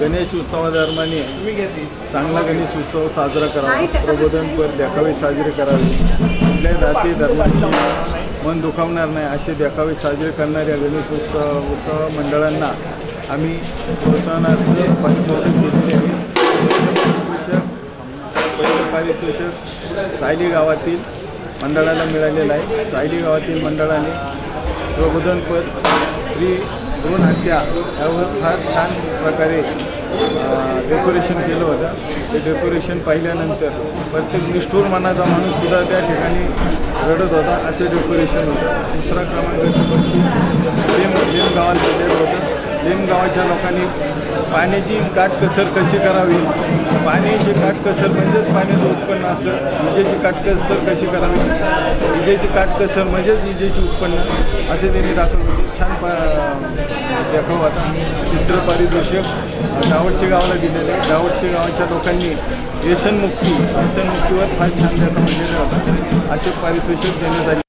गणेश उत्सवादरम्याने चांगला गणेश उत्सव साजरा करावा. प्रबोधनपर देखावे साजरे करावे. कुठल्याही जाती धर्माची मन दुखावणार नाही असे देखावे साजरे करणाऱ्या गणेश उत्सव उत्सव मंडळांना आम्ही प्रोत्साहनार्थ पारितोषिक पारितोषिक पहिलं पारितोषिक सायली गावातील मंडळाला मिळालेलं आहे. सायली गावातील मंडळाने प्रबोधनपर श्री दोन हत्या यावर फार छान प्रकारे डेकोरेशन केलं होतं. ते डेकोरेशन पाहिल्यानंतर प्रत्येक निष्ठूर मनाचा माणूससुद्धा त्या ठिकाणी रडत होता. असे डेकोरेशन होतं. दुसरा क्रमांकाचं बक्षीस. लेम लेम गावाला दिलेलं होतं. लेम गावाच्या लोकांनी पाण्याची काटकसर कशी करावी? पाण्याची काटकसर म्हणजेच पाण्याचं उत्पन्न असं. विजेची काटकसर कशी करावी? विजेची काटकसर म्हणजेच विजेची उत्पन्न असे त्यांनी दाखवले होते. आता तिसरं पारितोषिक दावडशी गावाला दिलेलं आहे. दावडशी गावाच्या लोकांनी व्यसनमुक्ती व्यसनमुक्तीवर फार छान दाखव दिलेला होता. असे पारितोषिक देण्यात आले.